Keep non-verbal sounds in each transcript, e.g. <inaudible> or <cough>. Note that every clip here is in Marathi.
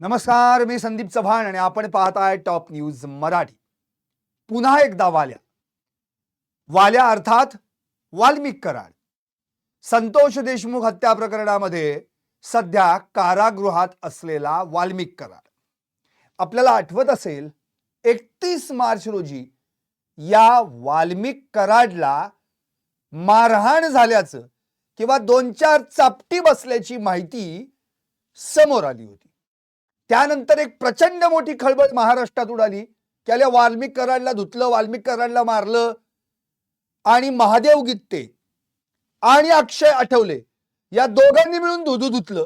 नमस्कार मी संदीप चव्हाण आणि आपण पाहताय टॉप न्यूज मराठी. पुन्हा एकदा वाल्या. वाल्या अर्थात वाल्मिक कराड. संतोष देशमुख हत्या प्रकरणामध्ये सध्या कारागृहात असलेला वाल्मिक कराड. आपल्याला आठवत असेल एकतीस मार्च रोजी या वाल्मिक कराडला मारहाण झाल्याचं किंवा दोन चार चापटी बसल्याची माहिती समोर आली होती. त्यानंतर एक प्रचंड मोठी खळबळ महाराष्ट्रात उडाली त्याला आल्या वाल्मिक कराडला धुतलं वाल्मिक कराडला मारलं आणि महादेव गित्ते आणि अक्षय आठवले. या दोघांनी मिळून धुधू धुतलं.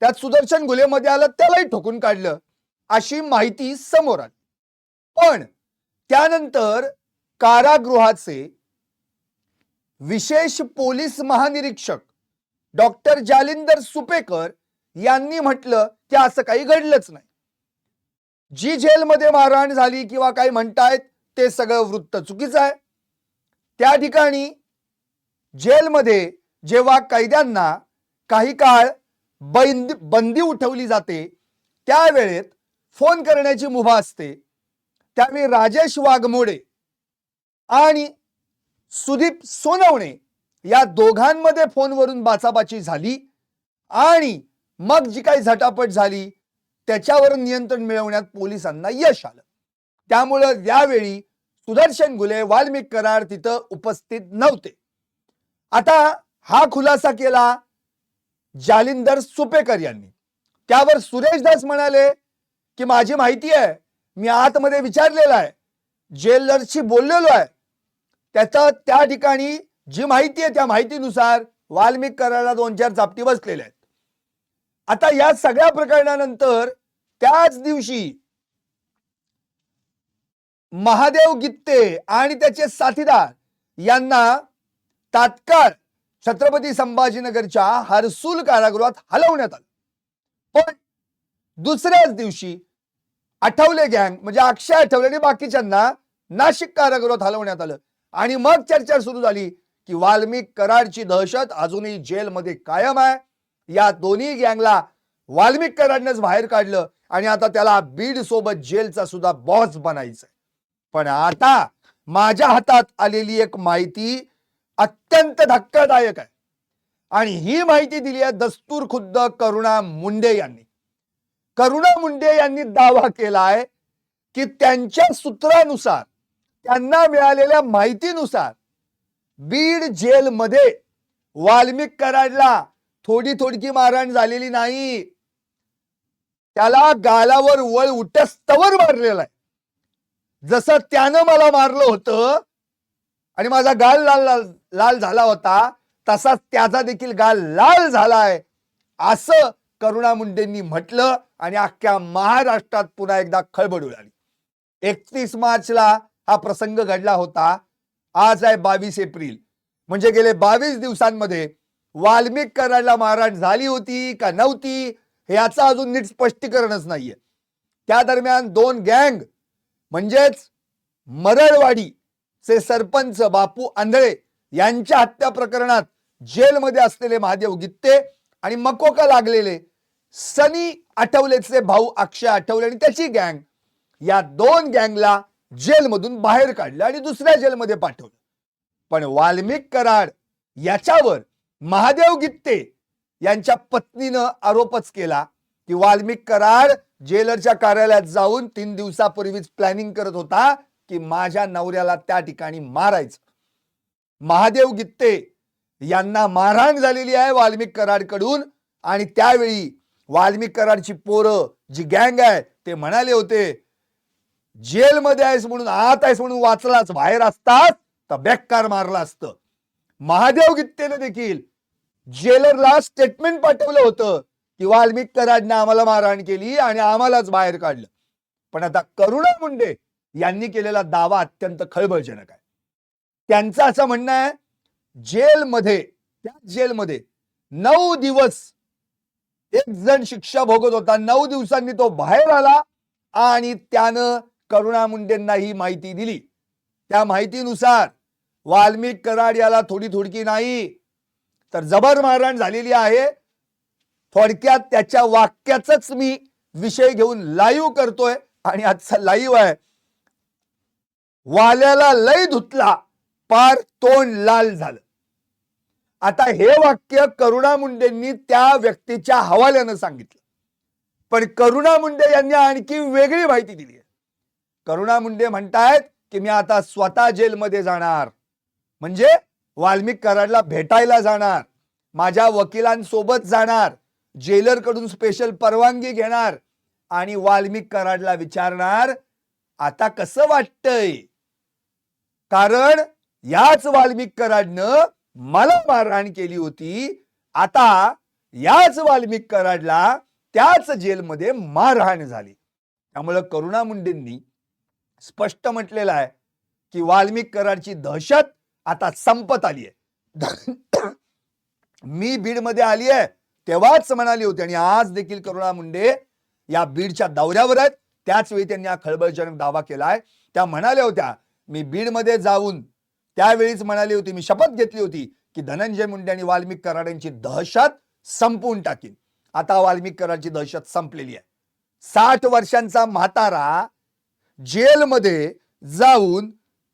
त्यात सुदर्शन गुलेमध्ये आलं त्यालाही ठोकून काढलं. अशी माहिती समोर आली. पण त्यानंतर कारागृहाचे विशेष पोलीस महानिरीक्षक डॉक्टर जालिंदर सुपेकर यांनी म्हटलं की असं काही घडलंच नाही. जी जेलमध्ये मारहाण झाली किंवा काही म्हणतायत ते सगळं वृत्त चुकीचं आहे. त्या ठिकाणी जेलमध्ये जेव्हा कैद्यांना काही काळ बंदी बंदी उठवली जाते त्यावेळेत फोन करण्याची मुभा असते. त्यावेळी राजेश वाघमोडे आणि सुदीप सोनवणे या दोघांमध्ये फोनवरून बाचाबाची झाली आणि मग जी काही झटापट झाली त्याच्यावर नियंत्रण मिळवण्यात पोलिसांना यश आलं. त्यामुळं यावेळी सुदर्शन गुले वाल्मिक कराड तिथं उपस्थित नव्हते. आता हा खुलासा केला जालिंदर सुपेकर यांनी. त्यावर सुरेश दास म्हणाले की माझी माहिती आहे मी आतमध्ये विचारलेलं आहे जेलरशी बोललेलो आहे त्याचं त्या ठिकाणी जी माहिती आहे त्या माहितीनुसार वाल्मिक कराडला दोन चार चापटी बसलेल्या आहेत. आता या सगळ्या प्रकरणानंतर त्याच दिवशी महादेव गित्ते आणि त्याचे साथीदार यांना तात्काळ छत्रपती संभाजीनगरच्या हरसूल कारागृहात हलवण्यात आलं. पण दुसऱ्याच दिवशी आठवले गँग म्हणजे अक्षय आठवले आणि बाकीच्यांना नाशिक कारागृहात हलवण्यात आलं. आणि मग चर्चा सुरू झाली की वाल्मिक कराडची दहशत अजूनही जेलमध्ये कायम आहे. या दोन्ही गँगला वाल्मिकरांनीच बाहेर काढलं आणि आता त्याला बीड सोबत जेलचा सुद्धा बॉस बनायचं पण आता माझ्या हातात आलेली एक माहिती अत्यंत धक्कादायक आहे. आणि ही माहिती दिली आहे दस्तूर खुद्द करुणा मुंडे यांनी. करुणा मुंडे यांनी दावा केलाय की त्यांच्या सूत्रानुसार त्यांना मिळालेल्या माहितीनुसार बीड जेलमध्ये वाल्मिक कराडला थोडी थोडकी मारहाण झालेली नाही. त्याला गालावर वळ उठस्तवर मारलेला आहे. जसं त्यानं मला मारलं होतं आणि माझा गाल लाल लाल लाल झाला होता तसाच त्याचा देखील गाल लाल झालाय असं करुणा मुंडेंनी म्हटलं आणि अख्ख्या महाराष्ट्रात पुन्हा एकदा खळबळ उडाली. एकतीस मार्चला हा प्रसंग घडला होता. आज आहे बावीस एप्रिल. म्हणजे गेले बावीस दिवसांमध्ये वाल्मिक कराडला मारहाण झाली होती का नव्हती याचं अजून नीट स्पष्टीकरणच नाहीये. त्या दरम्यान दोन गँग म्हणजेच मरळवाडीचे सरपंच बापू आंधळे यांच्या हत्या प्रकरणात जेलमध्ये असलेले महादेव गित्ते आणि मकोका लागलेले सनी आठवलेचे भाऊ अक्षय आठवले आणि त्याची गँग या दोन गँगला जेलमधून बाहेर काढलं आणि दुसऱ्या जेलमध्ये पाठवलं. पण वाल्मिक कराड याच्यावर महादेव गित्ते यांच्या पत्नीनं आरोपच केला की वाल्मिक कराड जेलरच्या कार्यालयात जाऊन तीन दिवसापूर्वीच प्लॅनिंग करत होता की माझ्या नवऱ्याला त्या ठिकाणी मारायचं. महादेव गित्ते यांना मारहाण झालेली आहे वाल्मिक कराडकडून आणि त्यावेळी वाल्मिक कराडची पोरं जी गँग आहे ते म्हणाले होते जेलमध्ये आहेस म्हणून आत आहेस म्हणून वाचलाच बाहेर असतात तर बेक्कार मारला असतं. महादेव गित्तेने देखील जेलरला स्टेटमेंट पाठवलं होतं की वाल्मिक कराडने आम्हाला मारहाण केली आणि आम्हालाच बाहेर काढलं. पण आता करुणा मुंडे यांनी केलेला दावा अत्यंत खळबळजनक आहे. त्यांचं असं म्हणणं आहे जेलमध्ये त्या जेलमध्ये नऊ दिवस एक जण शिक्षा भोगत होता. नऊ दिवसांनी तो बाहेर आला आणि त्यानं करुणा मुंडेंना ही माहिती दिली. त्या माहितीनुसार वाल्मिक कराड याला थोडी थोडकी नाही तर जबर मारहाण झालेली आहे. थोडक्यात त्याच्या वाक्याचाच मी विषय घेऊन लाईव्ह करतोय आणि आजचा लाईव्ह आहे. वाल्याला लय धुतला पार तोंड लाल झालं. आता हे वाक्य करुणा मुंडेंनी त्या व्यक्तीच्या हवाल्यानं सांगितलं. पण करुणा मुंडे यांनी आणखी वेगळी माहिती दिली आहे. करुणा मुंडे म्हणतायत की मी आता स्वतः जेलमध्ये जाणार. म्हणजे वाल्मिक कराडला भेटायला जाणार माझ्या वकिलांसोबत जाणार जेलरकडून स्पेशल परवानगी घेणार आणि वाल्मिक कराडला विचारणार आता कसं वाटतंय? कारण याच वाल्मिक कराडनं मला मारहाण केली होती आता याच वाल्मिक कराडला त्याच जेलमध्ये मारहाण झाली. त्यामुळं करुणा मुंडेंनी स्पष्ट म्हटलेलं आहे की वाल्मिक कराडची दहशत आता संपत आली आहे मी बीडमध्ये आली आहे तेव्हाच म्हणाली होती आणि आज देखील करुणा मुंडे या बीडच्या दौऱ्यावर आहेत. त्याच वेळी त्यांनी हा खळबळजनक दावा केलाय. त्या म्हणाल्या होत्या मी बीडमध्ये जाऊन त्यावेळीच म्हणाली होती मी शपथ घेतली होती की धनंजय मुंडे आणि वाल्मिक कराडांची दहशत संपवून टाकीन. आता वाल्मिक कराडची दहशत संपलेली आहे. साठ वर्षांचा म्हातारा जेलमध्ये जाऊन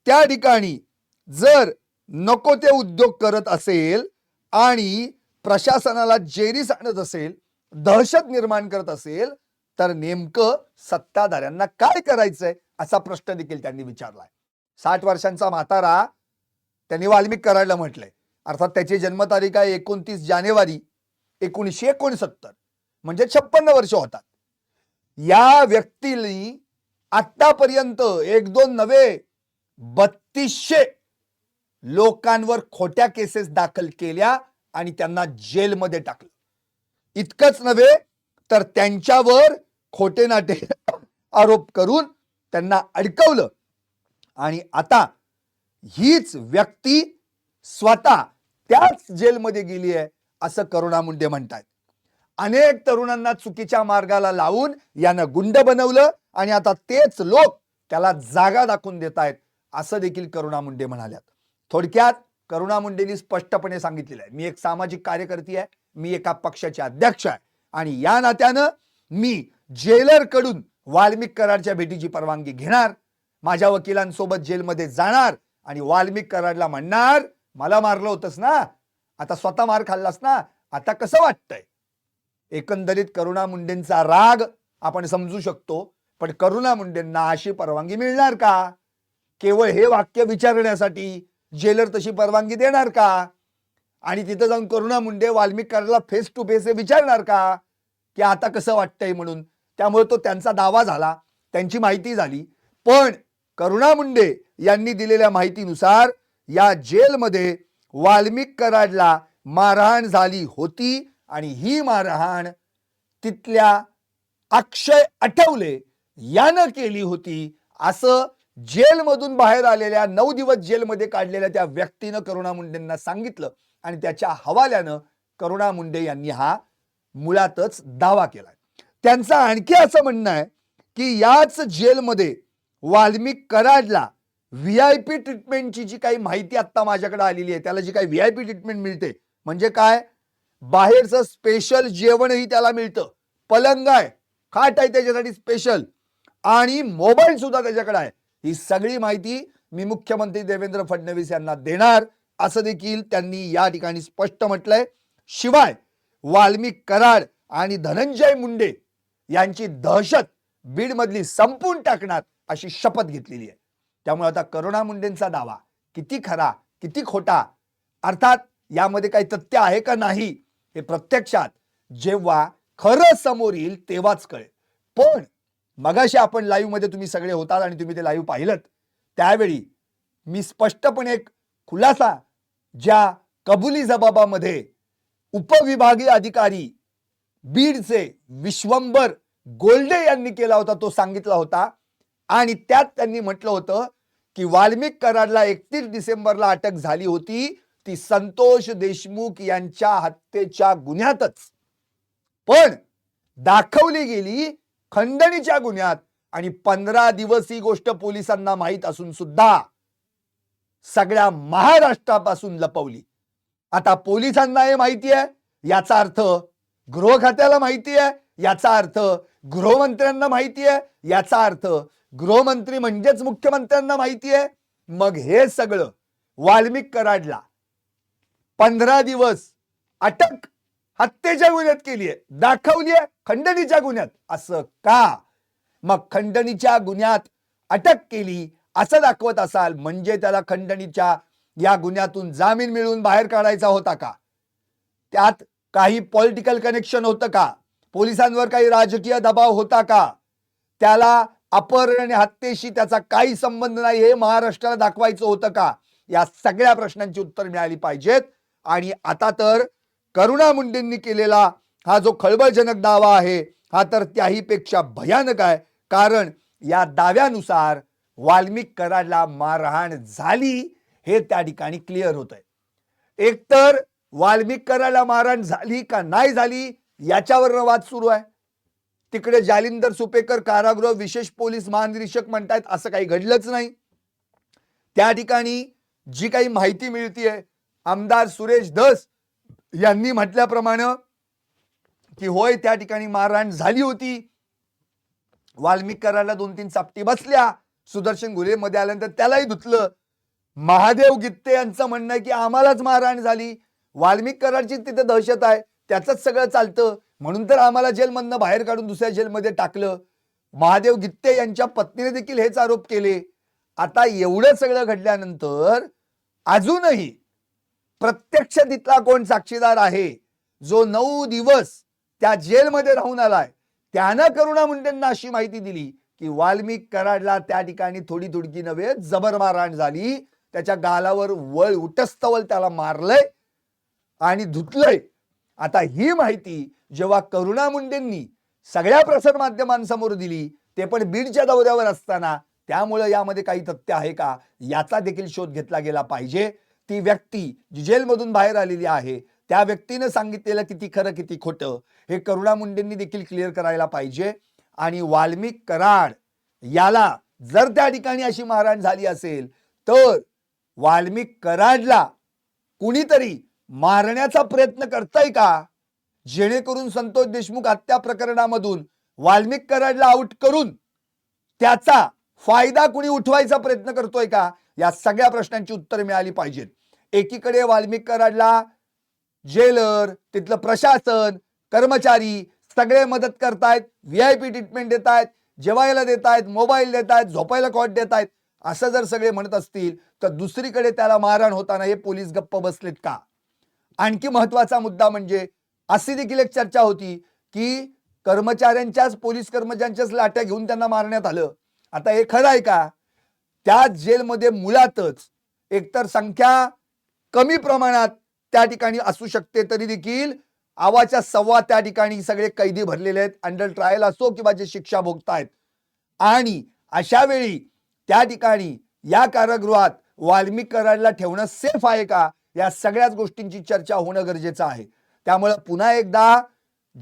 त्या ठिकाणी जर नको ते उद्योग करत असेल आणि प्रशासनाला जेरीस आणत असेल दहशत निर्माण करत असेल तर नेमकं सत्ताधाऱ्यांना काय करायचंय असा प्रश्न देखील त्यांनी विचारलाय. साठ वर्षांचा म्हातारा त्यांनी वाल्मिक करायला म्हटलंय. अर्थात त्याची जन्मतारीख आहे एकोणतीस जानेवारी एकोणीसशे एकोणसत्तर म्हणजे छप्पन्न वर्ष होतात. या व्यक्तीने आतापर्यंत एक दोन नवे बत्तीसशे लोकांवर खोट्या केसेस दाखल केल्या आणि त्यांना जेलमध्ये टाकलं. इतकंच नव्हे तर त्यांच्यावर खोटे नाटे <laughs> आरोप करून त्यांना अडकवलं. आणि आता हीच व्यक्ती स्वतः त्याच जेलमध्ये गेली आहे असं करुणा मुंडे म्हणतात अनेक तरुणांना चुकीच्या मार्गाला लावून यानं गुंड बनवलं आणि आता तेच लोक त्याला जागा दाखवून देत आहेत असं देखील करुणा मुंडे म्हणाल्यात. थोडक्यात करुणा मुंडेंनी स्पष्टपणे सांगितलेलं आहे. मी एक सामाजिक कार्यकर्ती आहे मी एका पक्षाचे अध्यक्ष आहे आणि या नात्यानं मी जेलरकडून वाल्मिक कराडच्या भेटीची परवानगी घेणार माझ्या वकिलांसोबत जेलमध्ये जाणार आणि वाल्मिक कराडला म्हणणार मला मारलं होतंस ना आता स्वतः मार खाल्लास ना आता कसं वाटतंय? एकंदरीत करुणा मुंडेंचा राग आपण समजू शकतो पण करुणा मुंडेंना अशी परवानगी मिळणार का? केवळ हे वाक्य विचारण्यासाठी जेलर तशी परवानगी देणार का? आणि तिथं जाऊन Karuna Munde Walmik face to face हे विचारणार का? की आता कसं वाटतंय म्हणून. त्यामुळे तो त्यांचा दावा झाला त्यांची माहिती झाली. पण करुणा मुंडे यांनी दिलेल्या माहितीनुसार या जेलमध्ये वाल्मिक कराडला मारहाण झाली होती आणि ही मारहाण तिथल्या अक्षय आठवले यानं केली होती असं जेलमधून बाहेर आलेल्या नऊ दिवस जेलमध्ये काढलेल्या त्या व्यक्तीनं करुणा मुंडेंना सांगितलं आणि त्याच्या हवाल्यानं करुणा मुंडे यांनी हा मुळातच दावा केलाय. त्यांचं आणखी असं म्हणणं आहे की याच जेलमध्ये वाल्मिक कराडला व्ही आय पी ट्रीटमेंटची जी काही माहिती आता माझ्याकडे आलेली आहे त्याला जी काही व्ही आय पी ट्रीटमेंट मिळते म्हणजे काय? बाहेरचं स्पेशल जेवणही त्याला मिळतं. पलंग आहे खाट आहे त्याच्यासाठी स्पेशल. आणि मोबाईल सुद्धा त्याच्याकडे आहे. ही सगळी माहिती मी मुख्यमंत्री देवेंद्र फडणवीस यांना देणार असं देखील त्यांनी या ठिकाणी स्पष्ट म्हटलंय. शिवाय वाल्मिक कराड आणि धनंजय मुंडे यांची दहशत बीडमधली संपून टाकणार अशी शपथ घेतलेली आहे. त्यामुळे आता करुणा मुंडेंचा दावा किती खरा किती खोटा अर्थात यामध्ये काही तथ्य आहे का नाही हे प्रत्यक्षात जेव्हा खरं समोर येईल तेव्हाच कळेल. पण मगाशी आपण लाईव्हमध्ये तुम्ही सगळे होतात आणि तुम्ही ते लाईव्ह पाहिलं त्यावेळी मी स्पष्टपणे एक खुलासा ज्या कबुली जबाबामध्ये उपविभागीय अधिकारी बीडचे विश्वंबर गोल्डे यांनी केला होता तो सांगितला होता. आणि त्यात त्यांनी म्हटलं होतं की वाल्मिक कराडला एकतीस डिसेंबरला अटक झाली होती. ती संतोष देशमुख यांच्या हत्येच्या गुन्ह्यातच. पण दाखवली गेली खंडणीच्या गुन्ह्यात आणि पंधरा दिवस ही गोष्ट पोलिसांना माहीत असून सुद्धा सगळ्या महाराष्ट्रापासून लपवली. आता पोलिसांना हे माहिती आहे याचा अर्थ गृह खात्याला माहिती आहे याचा अर्थ गृहमंत्र्यांना माहिती आहे याचा अर्थ गृहमंत्री म्हणजेच मुख्यमंत्र्यांना माहिती आहे. मग हे सगळं वाल्मिक कराडला पंधरा दिवस अटक हत्येच्या गुन्ह्यात केली आहे दाखवली आहे खंडणीच्या गुन्ह्यात. असं का? मग खंडणीच्या गुन्ह्यात अटक केली असं दाखवत असाल म्हणजे त्याला खंडणीच्या या गुन्ह्यातून जामीन मिळवून बाहेर काढायचा होता का? त्यात काही पॉलिटिकल कनेक्शन होतं का? पोलिसांवर काही राजकीय दबाव होता का? त्याला अपहरण आणि हत्येशी त्याचा काही संबंध नाही हे महाराष्ट्राला दाखवायचं होतं का? या सगळ्या प्रश्नांची उत्तर मिळाली पाहिजेत. आणि आता तर करुणा मुंडेंनी केलेला हा जो खळबळजनक दावा आहे हा तर त्याहीपेक्षा भयानक आहे. कारण या दाव्यानुसार वाल्मिक कराडला मारहाण झाली हे त्या ठिकाणी क्लिअर होत आहे एकतर वाल्मिक कराडला मारहाण झाली का नाही झाली याच्यावर वाद सुरू आहे. तिकडे जालिंदर सुपेकर कारागृह विशेष पोलीस महानिरीक्षक म्हणतायत असं काही घडलंच नाही. त्या ठिकाणी जी काही माहिती मिळतीये आमदार सुरेश धस यांनी म्हटल्याप्रमाणे की होय त्या ठिकाणी मारहाण झाली होती. वाल्मिकराला दोन तीन चापटी बसल्या. सुदर्शन घुले मध्ये आल्यानंतर त्यालाही धुतलं. महादेव गित्ते यांचं म्हणणं आहे की आम्हालाच मारहाण झाली. वाल्मिक कराडची तिथे दहशत आहे. त्याचंच सगळं चालतं. म्हणून तर आम्हाला जेलमधनं बाहेर काढून दुसऱ्या जेलमध्ये टाकलं. महादेव गित्ते यांच्या पत्नीने देखील हेच आरोप केले. आता एवढं सगळं घडल्यानंतर अजूनही प्रत्यक्ष तिथला कोण साक्षीदार आहे? जो नऊ दिवस त्या जेलमध्ये राहून आलाय. त्यानं करुणा मुंडेंना अशी माहिती दिली की वाल्मिक कराडला त्या ठिकाणी थोडी धुडकी नव्हे जबर मारहाण झाली. त्याच्या गालावर वळ उटस्तवल त्याला मारलंय आणि धुतलंय. आता ही माहिती जेव्हा करुणा मुंडेंनी सगळ्या प्रसार माध्यमांसमोर दिली ते पण बीडच्या दौऱ्यावर असताना त्यामुळे यामध्ये काही तथ्य आहे का? याचा देखील शोध घेतला गेला पाहिजे. ती व्यक्ती जी जेलमधून बाहेर आलेली आहे त्या व्यक्तीनं सांगितलेलं किती खरं किती खोटं हे करुणा मुंडेंनी देखील क्लिअर करायला पाहिजे. आणि वाल्मिक कराड याला जर त्या ठिकाणी अशी मारहाण झाली असेल तर वाल्मिक कराडला कुणीतरी मारण्याचा प्रयत्न करताय का? जेणेकरून संतोष देशमुख हत्या प्रकरणामधून वाल्मिक कराडला आउट करून त्याचा फायदा कुणी उठवायचा प्रयत्न करतोय का? या सगळ्या प्रश्नांची उत्तर मिळाली पाहिजेत. एकीकडे वाल्मिक कराडला जेलर तिथलं प्रशासन कर्मचारी सगळे मदत करतायत व्ही आय पी ट्रीटमेंट देत आहेत जेवायला देत आहेत मोबाईल देत आहेत झोपायला कॉट देत आहेत असं जर सगळे म्हणत असतील तर दुसरीकडे त्याला मारहाण होताना हे पोलीस गप्प बसलेत का? आणखी महत्त्वाचा मुद्दा म्हणजे अशी देखील एक चर्चा होती की कर्मचाऱ्यांच्याच पोलीस कर्मचाऱ्यांच्याच लाट्या घेऊन त्यांना मारण्यात आलं. आता हे खरं आहे का? त्याच जेलमध्ये मुळातच एकतर संख्या कमी प्रमाणात त्या ठिकाणी असू शकते तरी देखील आवाच्या सव्वा त्या ठिकाणी सगळे कैदी भरलेले आहेत. अंडर ट्रायल असो किंवा जे शिक्षा भोगतायत. आणि अशा वेळी त्या ठिकाणी या कारागृहात वाल्मिक ठेवणं सेफ आहे का? या सगळ्याच गोष्टींची चर्चा होणं गरजेचं आहे. त्यामुळे पुन्हा एकदा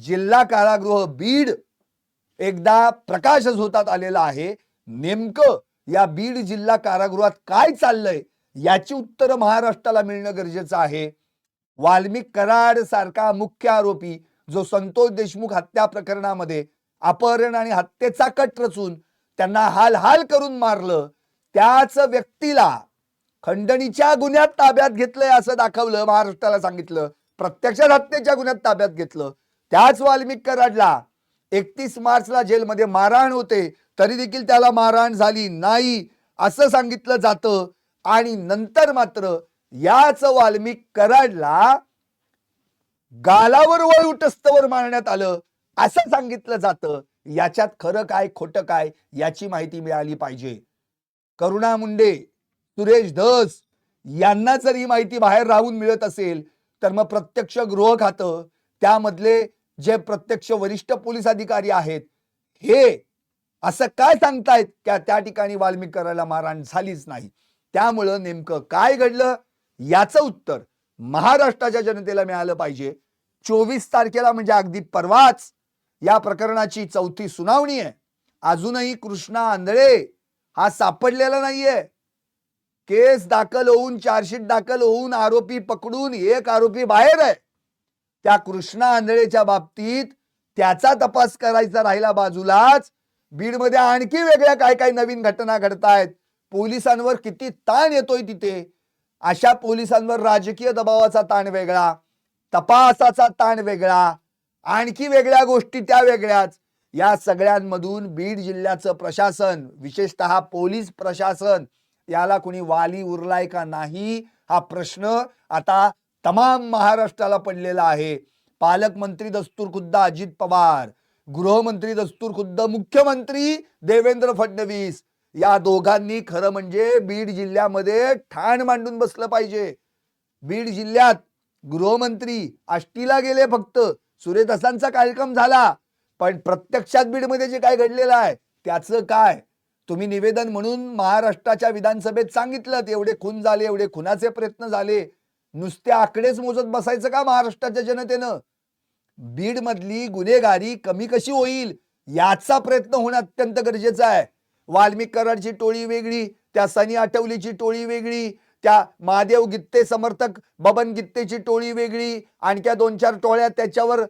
जिल्हा कारागृह बीड एकदा प्रकाशच होतात आलेला आहे. नेमकं या बीड जिल्हा कारागृहात काय चाललंय? याची उत्तरं महाराष्ट्राला मिळणं गरजेचं आहे. वाल्मिक कराड सारखा मुख्य आरोपी जो संतोष देशमुख हत्या प्रकरणामध्ये अपहरण आणि हत्येचा कट रचून त्यांना हाल हाल करून मारलं त्याच व्यक्तीला खंडणीच्या गुन्ह्यात ताब्यात घेतलंय असं दाखवलं महाराष्ट्राला सांगितलं. प्रत्यक्षात हत्येच्या गुन्ह्यात ताब्यात घेतलं. त्याच वाल्मिक कराडला एकतीस मार्चला जेलमध्ये मारहाण होते तरी देखील त्याला मारहाण झाली नाही असं सांगितलं जातं. आणि नंतर मात्र याच वाल्मिक कराडला गालावर वळ मारण्यात आलं असं सांगितलं जातं. याच्यात खरं काय खोटं काय याची माहिती मिळाली पाहिजे. करुणा मुंडे सुरेश धस यांना जर ही माहिती बाहेर राहून मिळत असेल तर मग प्रत्यक्ष गृह खातं त्यामधले जे प्रत्यक्ष वरिष्ठ पोलीस अधिकारी आहेत हे असं काय सांगतायत? त्या त्या ठिकाणी वाल्मिक करायला मारहाण झालीच नाही. त्यामुळं नेमकं काय घडलं? याचं उत्तर महाराष्ट्राच्या जनतेला मिळालं पाहिजे. चोवीस तारखेला म्हणजे अगदी परवाच या प्रकरणाची चौथी सुनावणी आहे. अजूनही कृष्णा आंधळे हा सापडलेला नाहीये. केस दाखल होऊन चार्जशीट दाखल होऊन आरोपी पकडून एक आरोपी बाहेर आहे. त्या कृष्णा आंधळेच्या बाबतीत त्याचा तपास करायचा राहिला बाजूलाच. बीडमध्ये आणखी वेगळ्या काय काय नवीन घटना घडतायत? पोलिसांवर किती ताण येतोय तिथे. अशा पोलिसांवर राजकीय दबावाचा ताण वेगळा तपासाचा ताण वेगळा आणखी वेगळ्या गोष्टी त्या वेगळ्याच. या सगळ्यांमधून बीड जिल्ह्याचं प्रशासन विशेषतः पोलीस प्रशासन याला कुणी वाली उरलाय का नाही हा प्रश्न आता तमाम महाराष्ट्राला पडलेला आहे. पालकमंत्री दस्तूर खुद्द अजित पवार गृहमंत्री दस्तूर खुद्द मुख्यमंत्री देवेंद्र फडणवीस या दोघांनी खरं म्हणजे बीड जिल्ह्यामध्ये ठाण मांडून बसलं पाहिजे. बीड जिल्ह्यात गृहमंत्री आष्टीला गेले फक्त. सूर्यदासांचा कार्यक्रम झाला. पण प्रत्यक्षात बीडमध्ये जे काय घडलेलं आहे त्याचं काय? तुम्ही निवेदन म्हणून महाराष्ट्राच्या विधानसभेत सांगितलं एवढे खून झाले एवढे खुनाचे प्रयत्न झाले. नुसते आकडेच मोजत बसायचं का महाराष्ट्राच्या जनतेनं? बीडमधली गुन्हेगारी कमी कशी होईल याचा प्रयत्न होणं अत्यंत गरजेचं आहे. वाल्मिक कराडची टोळी वेगळी त्या सनी आठवलीची टोळी वेगळी त्या महादेव गित्ते समर्थक बबन गित्तेची टोळी वेगळी आणख्या दोन चार टोळ्या त्याच्यावर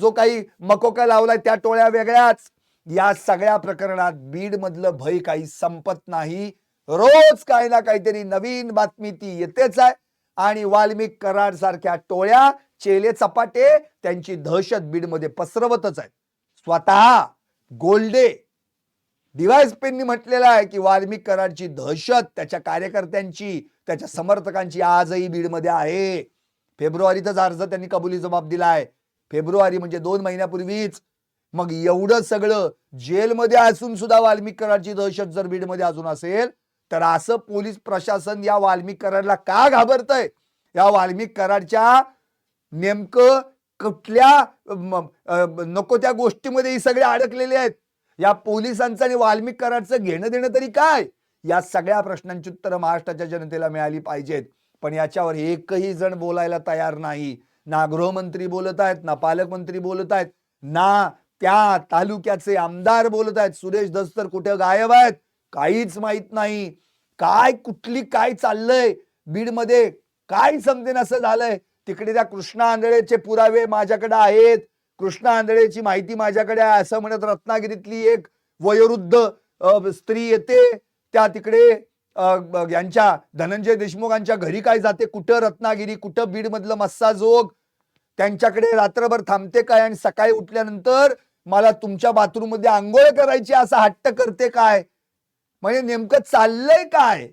जो काही मकोका लावलाय त्या टोळ्या वेगळ्याच. या सगळ्या प्रकरणात बीड मधलं भय काही संपत नाही. रोज काही ना काहीतरी नवीन बातमी ती येतेच आहे. आणि वाल्मिक कराड सारख्या टोळ्या चेले चपाटे त्यांची दहशत बीडमध्ये पसरवतच आहेत. स्वतः गोल्डे पेननी म्हटलेलं आहे की वाल्मिक कराडची दहशत त्याच्या कार्यकर्त्यांची त्याच्या समर्थकांची आजही बीडमध्ये आहे. फेब्रुवारीतच अर्ज त्यांनी कबुली जबाब दिलाय. फेब्रुवारी म्हणजे दोन महिन्यापूर्वीच. मग एवढं सगळं जेलमध्ये असून सुद्धा वाल्मिक कराडची दहशत जर बीडमध्ये अजून असेल तर असं पोलीस प्रशासन या वाल्मिक कराडला का घाबरतय? या वाल्मिक कराडच्या नेमकं कुठल्या नको त्या गोष्टीमध्ये ही सगळे अडकलेले आहेत. या पोलिसांचं आणि वाल्मिक कराडचं घेणं देणं तरी काय? या सगळ्या प्रश्नांची उत्तरं महाराष्ट्राच्या जनतेला मिळाली पाहिजेत. पण याच्यावर एकही जण बोलायला तयार नाही. ना गृहमंत्री बोलत आहेत ना पालकमंत्री बोलत आहेत ना त्या तालुक्याचे आमदार बोलत आहेत. सुरेश दस्तर कुठे गायब आहेत? काहीच माहीत नाही. काय कुठली काय चाललंय? बीडमध्ये काय समजेन असं झालंय? तिकडे त्या कृष्णा आंधळेचे पुरावे माझ्याकडे आहेत. कृष्णा आंधळेची माहिती माझ्याकडे आहे असं म्हणत रत्नागिरीतली एक वयोवृद्ध स्त्री येते. त्या तिकडे यांच्या धनंजय देशमुखांच्या घरी काय जाते? कुठं रत्नागिरी? कुठं बीड मधलं मस्सा जोग त्यांच्याकडे रात्रभर थांबते काय? आणि सकाळी उठल्यानंतर मला तुमच्या बाथरूममध्ये आंघोळ करायची असं हट्ट करते काय? म्हणजे नेमकं चाललंय काय?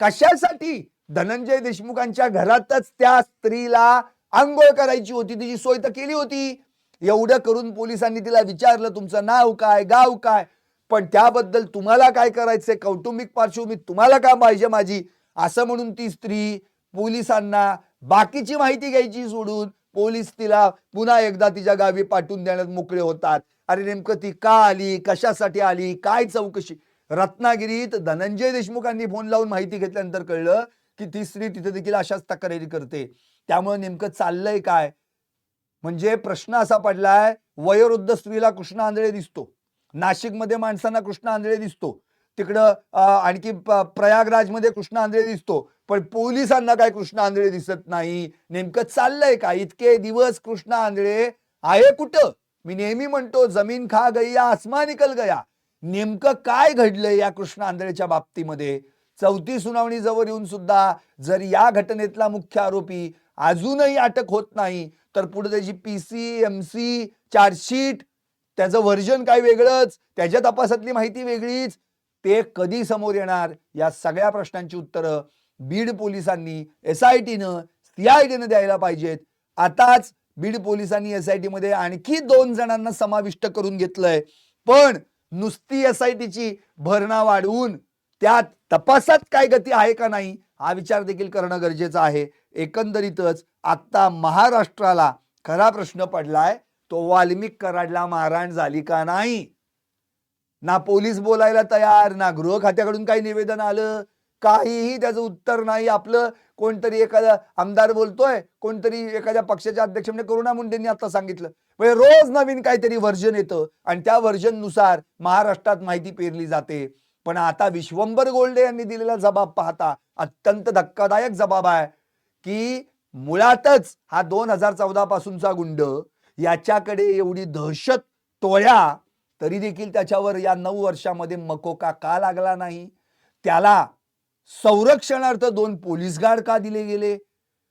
कशासाठी? धनंजय देशमुखांच्या घरातच त्या स्त्रीला आंघोळ करायची होती. तिची सोय तर केली होती. एवढं करून पोलिसांनी तिला विचारलं तुमचं नाव काय गाव काय? पण त्याबद्दल तुम्हाला काय करायचंय? कौटुंबिक पार्श्वभूमी तुम्हाला काय पाहिजे माझी? असं म्हणून ती स्त्री पोलिसांना बाकीची माहिती घ्यायची सोडून पोलीस तिला पुन्हा एकदा तिच्या गावी पाठवून देण्यात मोकळे होतात. अरे नेमकं ती का आली? कशासाठी आली? काय चौकशी? रत्नागिरीत धनंजय देशमुखांनी फोन लावून माहिती घेतल्यानंतर कळलं की ती स्त्री तिथे देखील अशाच तक्रारी करते. त्यामुळे नेमकं चाललंय काय? म्हणजे प्रश्न असा पडलाय वयोवृद्ध स्त्रीला कृष्ण आंधळे दिसतो. नाशिकमध्ये माणसांना कृष्ण आंधळे दिसतो. तिकडं आणखी प्रयागराजमध्ये कृष्ण आंधळे दिसतो. पण पोलिसांना काय कृष्ण आंधळे दिसत नाही? नेमकं चाललंय का? इतके दिवस कृष्ण आंधळे आहे कुठं? मी नेहमी म्हणतो जमीन खा गया आसमान निकल गया. नेमकं काय घडलंय या कृष्ण आंधळेच्या बाबतीमध्ये? चौथी सुनावणी जवळ येऊन सुद्धा जर या घटनेतला मुख्य आरोपी अजूनही अटक होत नाही तर पुढे त्याची P C M C chargesheet त्याचं व्हर्जन काय वेगळंच त्याच्या तपासातली माहिती वेगळीच ते कधी समोर येणार या सगळ्या प्रश्नांची उत्तरं बीड पोलिसांनी एस आय टीनं सी आय टीनं द्यायला पाहिजेत. आताच बीड पोलिसांनी एस आय टी मध्ये आणखी दोन जणांना समाविष्ट करून घेतलंय. पण नुसती एस आय टीची भरणा वाढवून त्यात तपासात काय गती आहे का नाही हा विचार देखील करणं गरजेचं आहे. एकंदरीतच आता महाराष्ट्राला खरा प्रश्न पडलाय तो वाल्मिक कराडला मारहाण झाली का नाही? ना पोलीस बोलायला तयार ना गृह खात्याकडून काही निवेदन आलं काहीही त्याचं उत्तर नाही. आपलं कोणतरी एखादा आमदार बोलतोय कोणतरी एखाद्या पक्षाच्या अध्यक्ष म्हणजे करुणा मुंडेंनी आता सांगितलं. म्हणजे रोज नवीन काहीतरी व्हर्जन येतं आणि त्या व्हर्जननुसार महाराष्ट्रात माहिती पेरली जाते. पण आता विश्वंभर गोल्डे यांनी दिलेला जबाब पाहता अत्यंत धक्कादायक जबाब आहे. की मुळातच हा दोन हजार चौदा पासूनचा गुंड याच्याकडे एवढी दहशत तोळ्या तरी देखील त्याच्यावर या नऊ वर्षामध्ये मकोका का लागला नाही? त्याला संरक्षणार्थ दोन पोलीस गार्ड का दिले गेले?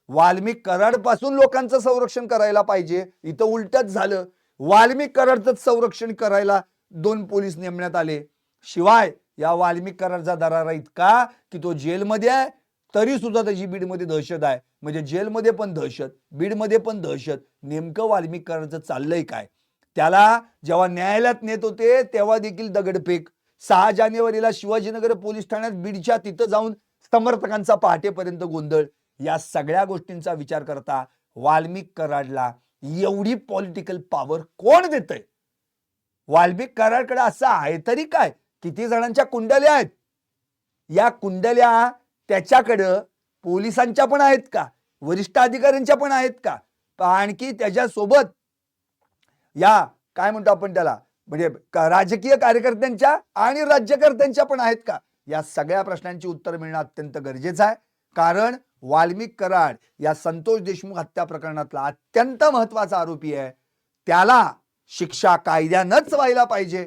वाल्मिक कराडपासून लोकांचं संरक्षण करायला पाहिजे. इथं उलटच झालं. वाल्मिक कराडचं संरक्षण करायला दोन पोलीस नेमण्यात आले. शिवाय या वाल्मिक कराडचा दरारा इतका की तो जेलमध्ये आहे. तरी सुद्धा त्याची बीडमध्ये दहशत आहे. म्हणजे जेलमध्ये पण दहशत बीडमध्ये पण दहशत. नेमकं वाल्मिक चाललंय काय? त्याला जेव्हा न्यायालयात नेत होते तेव्हा देखील दगडफेक. सहा जानेवारीला शिवाजीनगर पोलीस ठाण्यात बीडच्या तिथं जाऊन समर्थकांचा पहाटेपर्यंत गोंधळ. या सगळ्या गोष्टींचा विचार करता वाल्मिक कराडला एवढी पॉलिटिकल पॉवर कोण देतंय? वाल्मिक कराडकडे असं आहे तरी काय? किती जणांच्या कुंडल्या आहेत? या कुंडल्या त्याच्याकडं पोलिसांच्या पण आहेत का? वरिष्ठ अधिकाऱ्यांच्या पण आहेत का? आणखी त्याच्यासोबत या काय म्हणतो आपण त्याला? म्हणजे राजकीय कार्यकर्त्यांच्या आणि राज्यकर्त्यांच्या पण आहेत का? या सगळ्या प्रश्नांची उत्तर मिळणं अत्यंत गरजेचं आहे. कारण वाल्मिक कराड या संतोष देशमुख हत्या प्रकरणातला अत्यंत महत्त्वाचा आरोपी आहे. त्याला शिक्षा कायद्यानंच व्हायला पाहिजे.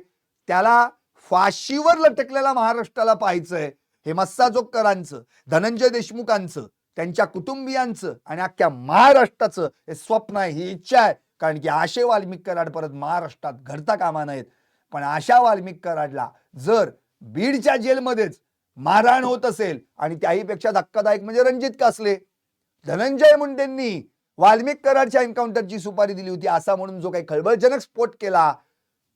त्याला फाशीवर लटकलेला महाराष्ट्राला पाहायचंय. हे मस्साजोगकरांचं धनंजय देशमुखांचं त्यांच्या कुटुंबियांचं आणि अख्ख्या महाराष्ट्राचं हे स्वप्न आहे ही इच्छा आहे. कारण की आशे वाल्मिक कराड परत महाराष्ट्रात घडता कामा नयेत. पण आशा वाल्मिक कराडला जर बीडच्या जेलमध्येच मारहाण होत असेल आणि त्याहीपेक्षा धक्कादायक म्हणजे रणजित कासले धनंजय मुंडेंनी वाल्मिक कराडच्या एन्काउंटरची सुपारी दिली होती असा म्हणून जो काही खळबळजनक स्फोट केला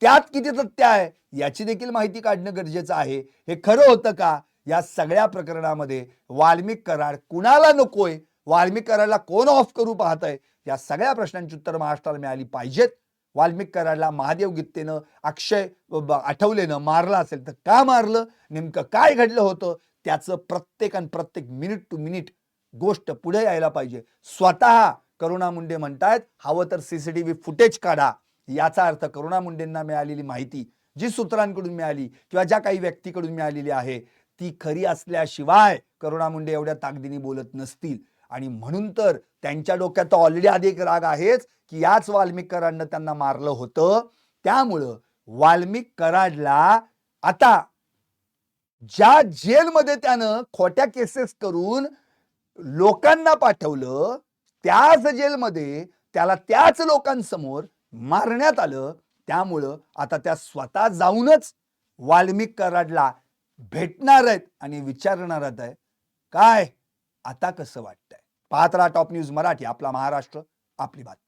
त्यात किती तथ्य आहे याची देखील माहिती काढणं गरजेचं आहे. हे खरं होतं का? या सगळ्या प्रकरणामध्ये वाल्मिक कराड कुणाला नकोय? वाल्मिक कराडला कोण ऑफ करू पाहतंय? या सगळ्या प्रश्नांची उत्तर महाराष्ट्राला मिळाली पाहिजेत. वाल्मिक कराडला महादेव गीत्तेनं अक्षय आठवलेनं मारलं असेल तर का मारलं? नेमकं काय घडलं होतं? त्याचं प्रत्येक आणि प्रत्येक मिनिट टू मिनिट गोष्ट पुढे यायला पाहिजे. स्वतः करुणा मुंडे म्हणतायत हवं तर सीसीटीव्ही फुटेज काढा. याचा अर्थ करुणा मुंडेंना मिळालेली माहिती जी सूत्रांकडून मिळाली किंवा ज्या काही व्यक्तीकडून मिळालेली आहे ती खरी असल्याशिवाय करुणा मुंडे एवढ्या ताकदीने बोलत नसतील. आणि म्हणून तर त्यांच्या डोक्यात ऑलरेडी आधी एक राग आहेच की याच वाल्मिक कराडनं त्यांना मारलं होतं. त्यामुळं वाल्मिक कराडला आता ज्या जेलमध्ये त्यानं खोट्या केसेस करून लोकांना पाठवलं त्याच जेलमध्ये त्याला त्याच लोकांसमोर मारण्यात आलं त्यामुळं आता त्या स्वतः जाऊनच वाल्मिक कराडला भेटणार आहेत आणि विचारणार आहे काय? आता कसं वाटतंय? पाहत राहा टॉप न्यूज मराठी आपला महाराष्ट्र आपली बातमी.